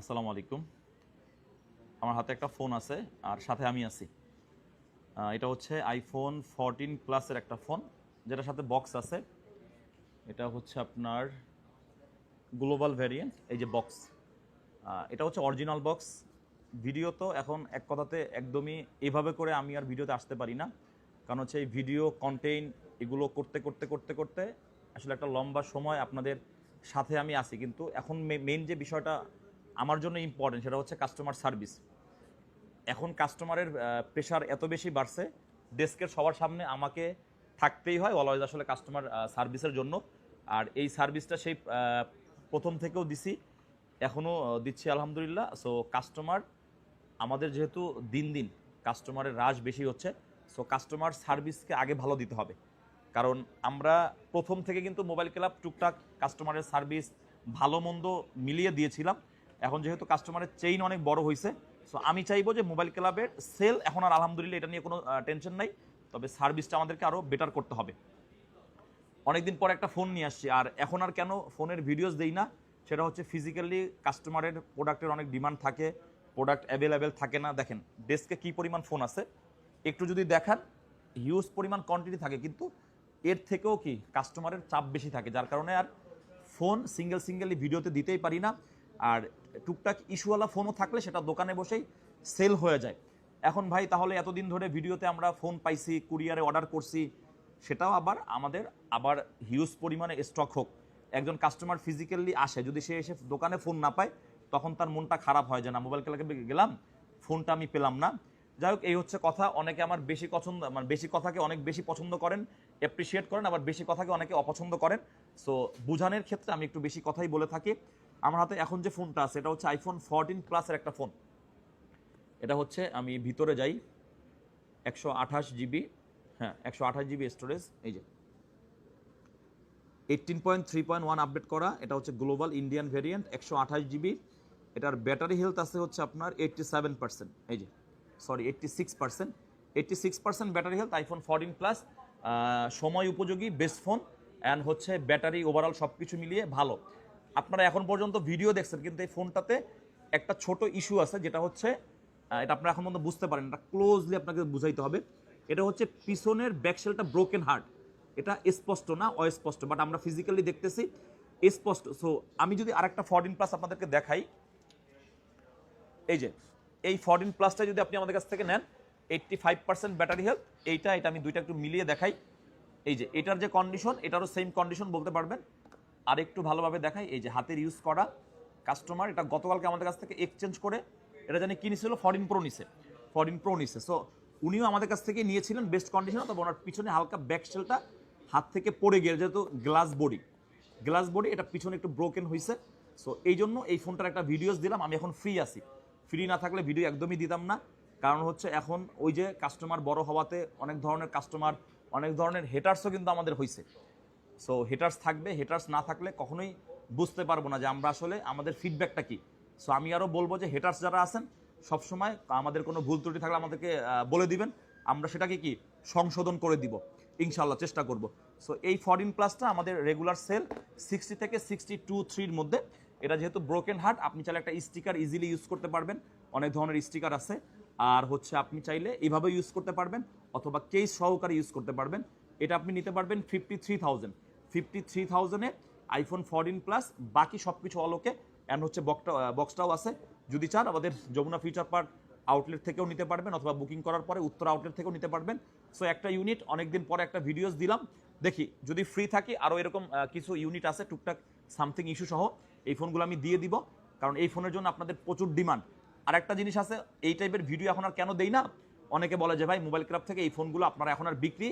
আসসালামু আলাইকুম। আমার হাতে একটা ফোন আছে আর সাথে আমি আছি। এটা হচ্ছে আইফোন ফোরটিন প্লাসের একটা ফোন, যেটার সাথে বক্স আছে। এটা হচ্ছে আপনার গ্লোবাল ভ্যারিয়েন্ট এই যে বক্স এটা হচ্ছে অরিজিনাল বক্স ভিডিও তো এখন এক কথাতে একদমই এভাবে করে আমি আর ভিডিওতে আসতে পারি না। কারণ হচ্ছে এই ভিডিও কন্টেইন এগুলো করতে করতে করতে করতে আসলে একটা লম্বা সময় আপনাদের সাথে আমি আসি কিন্তু এখন মেইন যে বিষয়টা আমার জন্য ইম্পর্টেন্ট সেটা হচ্ছে কাস্টমার সার্ভিস এখন কাস্টমারের প্রেশার এত বেশি বাড়ছে, ডেস্কের সবার সামনে আমাকে থাকতেই হয় অলওয়েজ আসলে কাস্টমার সার্ভিসের জন্য। আর এই সার্ভিসটা সেই প্রথম থেকেও দিছি এখনও দিচ্ছি আলহামদুলিল্লাহ। সো কাস্টমার আমাদের যেহেতু দিন দিন কাস্টমারের হ্রাস বেশি হচ্ছে সো কাস্টমার সার্ভিসকে আগে ভালো দিতে হবে। কারণ আমরা প্রথম থেকে কিন্তু মোবাইল ক্লাব টুকটাক কাস্টমারের সার্ভিস ভালো, মন্দ মিলিয়ে দিয়েছিলাম এখন যেহেতু কাস্টমারের চেইন অনেক বড় হয়েছে সো আমি চাইব যে মোবাইল ক্লাবের সেল এখন আর আলহামদুলিল্লাহ এটা নিয়ে কোনো টেনশন নাই, তবে সার্ভিসটা আমাদেরকে আরও বেটার করতে হবে। অনেকদিন পর একটা ফোন নিয়ে আসছি, আর এখন আর কেন ফোনের ভিডিওস দেই না, সেটা হচ্ছে ফিজিক্যালি কাস্টমারের প্রোডাক্টের অনেক ডিমান্ড থাকে প্রোডাক্ট অ্যাভেলেবেল থাকে না। দেখেন ডেস্কে কী পরিমাণ ফোন আছে? একটু যদি দেখান হিউজ পরিমাণ কোয়ান্টিটি থাকে, কিন্তু এর থেকেও কি কাস্টমারের চাপ বেশি থাকে, যার কারণে আর ফোন সিঙ্গেল সিঙ্গেলি ভিডিওতে দিতেই পারি না। আর টুকটাক ইস্যুওয়ালা ফোনও থাকলে সেটা দোকানে বসেই সেল হয়ে যায়। এখন ভাই, তাহলে এতদিন ধরে ভিডিওতে আমরা ফোন পাইছি, কুরিয়ারে অর্ডার করছি, সেটাও আবার আমাদের আবার হিউজ পরিমাণে স্টক হোক। একজন কাস্টমার ফিজিক্যালি আসে, যদি সে এসে দোকানে ফোন না পায়, তখন তার মনটা খারাপ হয় যে, না মোবাইল ক্লাবে গেলাম, ফোনটা আমি পেলাম না। যাই হোক, এই হচ্ছে কথা। অনেকে আমার বেশি পছন্দ মানে বেশি কথাকে অনেক বেশি পছন্দ করেন অ্যাপ্রিসিয়েট করেন, আবার বেশি কথাকে অনেকে অপছন্দ করেন। সো বুঝানোর ক্ষেত্রে আমি একটু বেশি কথাই বলে থাকি। আমার হাতে এখন যে ফোনটা আছে, এটা হচ্ছে আইফোন ফোরটিন প্লাসের একটা ফোন এটা হচ্ছে আমি ভিতরে যাই, একশো আঠাশ জিবি হ্যাঁ একশো আঠাশ জিবি স্টোরেজ এই যে। Eighteen point three point one update করা, এটা হচ্ছে গ্লোবাল ইন্ডিয়ান ভেরিয়েন্ট একশো আঠাশ জিবি এটার ব্যাটারি হেলথ আছে হচ্ছে আপনার এইটটি সেভেন পার্সেন্ট এই যে। Sorry eighty six percent eighty six percent battery health iPhone fourteen plus সময় উপযোগী বেস্ট ফোন অ্যান্ড হচ্ছে ব্যাটারি ওভারঅল সব কিছু মিলিয়ে ভালো। আপনারা এখন পর্যন্ত ভিডিও দেখছেন, কিন্তু এই ফোনটাতে একটা ছোট ইস্যু আছে, যেটা হচ্ছে এটা আপনারা এখন পর্যন্ত বুঝতে পারেন এটা ক্লোজলি আপনাকে বুঝাইতে হবে। এটা হচ্ছে পিছনের ব্যাকশেলটা ব্রোকেন হার্ট এটা স্পষ্ট না, অস্পষ্ট বাট আমরা ফিজিক্যালি দেখতেছি, স্পষ্ট। সো আমি যদি আরেকটা ফরটিন প্লাস আপনাদেরকে দেখাই, এই যে, এই ফরটিন প্লাসটা যদি আপনি আমাদের কাছ থেকে নেন eighty five percent battery health এইটা, এটা আমি দুইটা একটু মিলিয়ে দেখাই। এই যে, এটার যে কন্ডিশন এটারও সেম কন্ডিশন বলতে পারবেন। আর একটু ভালোভাবে দেখাই, এই যে হাতের ইউজ করা কাস্টমার এটা গতকালকে আমাদের কাছ থেকে এক্সচেঞ্জ করে, এটা জানি কি নিছিল ফরিন প্রো নিছে। ফরিন প্রো নিছে। সো উনিও আমাদের কাছ থেকে নিয়েছিলেন বেস্ট কন্ডিশন তবে ওনার পিছনে হালকা ব্যাকশেলটা হাত থেকে পড়ে গিয়ে যেহেতু গ্লাস বডি গ্লাস বডি এটা পিছনে একটু ব্রোকেন হয়েছে সো এই জন্য এই ফোনটার একটা ভিডিওস দিলাম, আমি এখন ফ্রি আছি। ফ্রি না থাকলে ভিডিও একদমই দিতাম না। কারণ হচ্ছে এখন ওই যে কাস্টমার বড় হওয়াতে অনেক ধরনের কাস্টমার অনেক ধরনের হেটার্সও কিন্তু আমাদের হয়েছে সো হেটার্স থাকবে হেটার্স না থাকলে কখনোই বুঝতে পারব না যে আমরা আসলে আমাদের ফিডব্যাকটা কী। সো আমি আরও বলব যে হেটার্স যারা আছেন, সবসময় আমাদের কোনো ভুল ত্রুটি থাকলে আমাদেরকে বলে দিবেন। আমরা সেটাকে কি? সংশোধন করে দিব। ইনশাল্লাহ চেষ্টা করব। সো এই ফরিন প্লাসটা আমাদের রেগুলার সেল সিক্সটি থেকে সিক্সটি টু থ্রির মধ্যে। এটা যেহেতু ব্রোকেন হার্ট আপনি চাইলে একটা স্টিকার ইজিলি ইউজ করতে পারবেন। অনেক ধরনের স্টিকার আছে। আর হচ্ছে আপনি চাইলে এইভাবে ইউজ করতে পারবেন, অথবা কেস সহকারে ইউজ করতে পারবেন। এটা আপনি নিতে পারবেন fifty three thousand fifty three থাউজেন্ডে iPhone fourteen plus বাকি সব কিছু অলোকে অ্যান্ড হচ্ছে বক্সটা বক্সটাও আছে। যদি চান আমাদের যমুনা ফিউচার পার্ক আউটলেট থেকেও নিতে পারবেন, অথবা বুকিং করার পরে উত্তর আউটলেট থেকেও নিতে পারবেন। সো একটা ইউনিট অনেকদিন পরে একটা ভিডিওস দিলাম। দেখি, যদি ফ্রি থাকি আরও এরকম কিছু ইউনিট আছে, টুকটাক সামথিং ইস্যু সহ, এই ফোনগুলো আমি দিয়ে দিব। কারণ এই ফোনের জন্য আপনাদের প্রচুর ডিমান্ড আর একটা জিনিস আছে, এই টাইপের ভিডিও এখন আর কেন দেই না? অনেকে বলে যে, ভাই মোবাইল ক্লাব থেকে এই ফোনগুলো আপনারা এখন আর বিক্রি?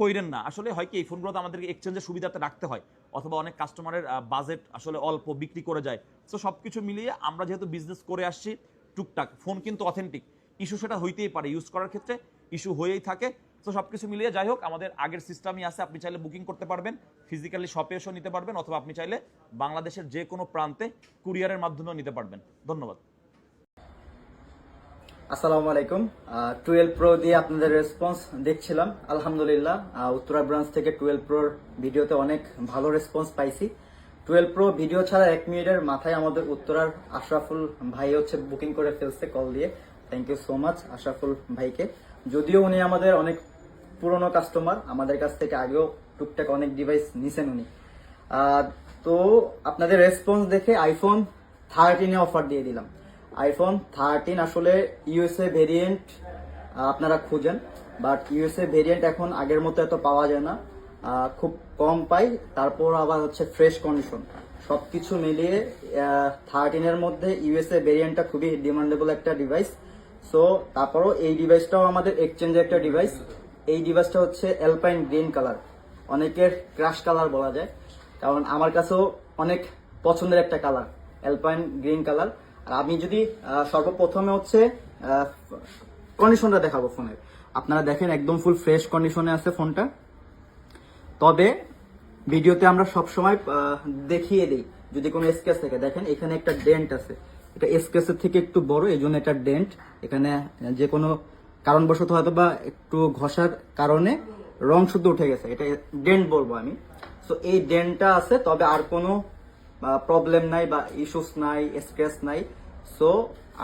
কইরেন না। আসলে হয় কি, এই ফোনগুলো আমাদেরকে এক্সচেঞ্জের সুবিধাতে রাখতে হয়, অথবা অনেক কাস্টমারের বাজেট আসলে অল্প বিক্রি করে যায়। সো সব কিছু মিলিয়ে আমরা যেহেতু বিজনেস করে আসছি টুকটাক ফোন কিন্তু অথেন্টিক ইস্যু সেটা হইতেই পারে ইউজ করার ক্ষেত্রে ইস্যু হয়েই থাকে। তো সব কিছু মিলিয়ে যাই হোক, আমাদের আগের সিস্টেমই আছে, আপনি চাইলে বুকিং করতে পারবেন ফিজিক্যালি শপে এসেও নিতে পারবেন, অথবা আপনি চাইলে বাংলাদেশের যে কোনো প্রান্তে কুরিয়ারের মাধ্যমেও নিতে পারবেন। ধন্যবাদ। আসসালামু আলাইকুম। টুয়েলভ প্রো দিয়ে আপনাদের রেসপন্স দেখছিলাম। আলহামদুলিল্লাহ উত্তরা ব্রাঞ্চ থেকে টুয়েলভ প্রোর ভিডিওতে অনেক ভালো রেসপন্স পাইছি। টুয়েলভ প্রো ভিডিও ছাড়া এক মিনিটের মাথায় আমাদের উত্তরার আশরাফুল ভাই হচ্ছে বুকিং করে ফেলছে কল দিয়ে। Thank you so much Ashraful ভাইকে। যদিও উনি আমাদের অনেক পুরনো কাস্টমার আমাদের কাছ থেকে আগেও টুকটাক অনেক ডিভাইস নিছেন উনি। তো আপনাদের রেসপন্স দেখে আইফোন থার্টিনে অফার দিয়ে দিলাম। আইফোন থার্টিন আসলে ইউএসএ ভেরিয়েন্ট আপনারা খুঁজেন। বাট ইউএসএ ভেরিয়েন্ট এখন আগের মতো এত পাওয়া যায় না। খুব কম পাই। তারপর আবার হচ্ছে ফ্রেশ কন্ডিশন সব কিছু মিলিয়ে থার্টিনের মধ্যে ইউএসএ ভেরিয়েন্টটা খুবই ডিমান্ডেবল একটা ডিভাইস সো তারপরও এই ডিভাইসটাও আমাদের এক্সচেঞ্জের একটা ডিভাইস এই ডিভাইসটা হচ্ছে অ্যালপাইন গ্রিন কালার অনেকের ক্রাশ কালার বলা যায়। কারণ আমার কাছেও অনেক পছন্দের একটা কালার অ্যালপাইন গ্রিন কালার আমি যদি সর্বপ্রথমে হচ্ছে কন্ডিশনটা দেখাবো ফোনের। আপনারা দেখেন একদম ফুল ফ্রেশ কন্ডিশনে আছে ফোনটা। তবে ভিডিওতে আমরা সবসময় আহ, দেখিয়ে দিই যদি কোনো স্কেচ থেকে। দেখেন এখানে একটা ডেন্ট আছে। এটা স্কেচের থেকে একটু বড় এই জন্য এটা ডেন্ট এখানে যে কোনো কারণবশত হয়তো বা একটু ঘষার কারণে রং শুদ্ধ উঠে গেছে। এটা ডেন্ট বলব আমি। সো এই ডেন্টটা আছে তবে আর কোনো প্রবলেম নাই বা ইস্যুস নাই স্ক্র্যাচ নাই। সো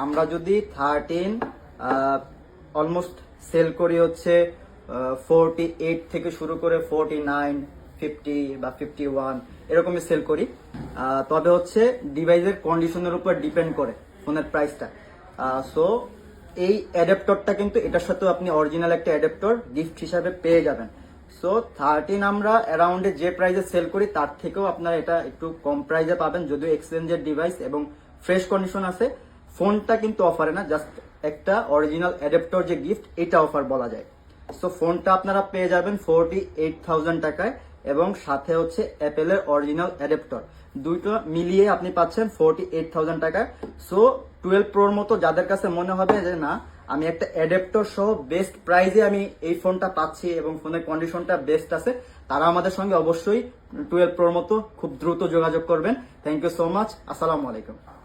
আমরা যদি থার্টিন অলমোস্ট সেল করি হচ্ছে ফোরটি এইট থেকে শুরু করে ফোরটি নাইন ফিফটি বা ফিফটি ওয়ান এরকমই সেল করি। তবে হচ্ছে ডিভাইসের কন্ডিশনের উপর ডিপেন্ড করে ফোনের প্রাইসটা সো এই অ্যাডাপ্টরটা কিন্তু এটার সাথেও আপনি অরিজিনাল একটা অ্যাডাপ্টর গিফট হিসাবে পেয়ে যাবেন। সো থার্টিন আমরা অ্যারাউন্ডে যে প্রাইসে সেল করি, তার থেকেও আপনারা এটা একটু কম প্রাইসে পাবেন, যদিও এক্সচেঞ্জের ডিভাইস এবং ফ্রেশ কন্ডিশন আছে। ফোনটা কিন্তু অফারে না জাস্ট একটা অরিজিনাল অ্যাডাপ্টর যে গিফট এটা অফার বলা যায়। সো ফোনটা আপনারা পেয়ে যাবেন ফোরটি এইট থাউজেন্ড টাকায় এবং সাথে হচ্ছে অ্যাপেলের অরিজিনাল অ্যাডাপ্টর দুইটো মিলিয়ে আপনি পাচ্ছেন ফোরটি এইট থাউজেন্ড টাকায়। সো টুয়েলভ প্রোর মতো যাদের কাছে মনে হবে যে না, আমি একটা অ্যাডাপ্টর সহ বেস্ট প্রাইজে আমি এই ফোনটা পাচ্ছি এবং ফোনের কন্ডিশনটা বেস্ট আছে, তারা আমাদের সঙ্গে অবশ্যই টুয়েলভ প্রোর মতো খুব দ্রুত যোগাযোগ করবেন। থ্যাংক ইউ সো মাচ আসসালামু আলাইকুম।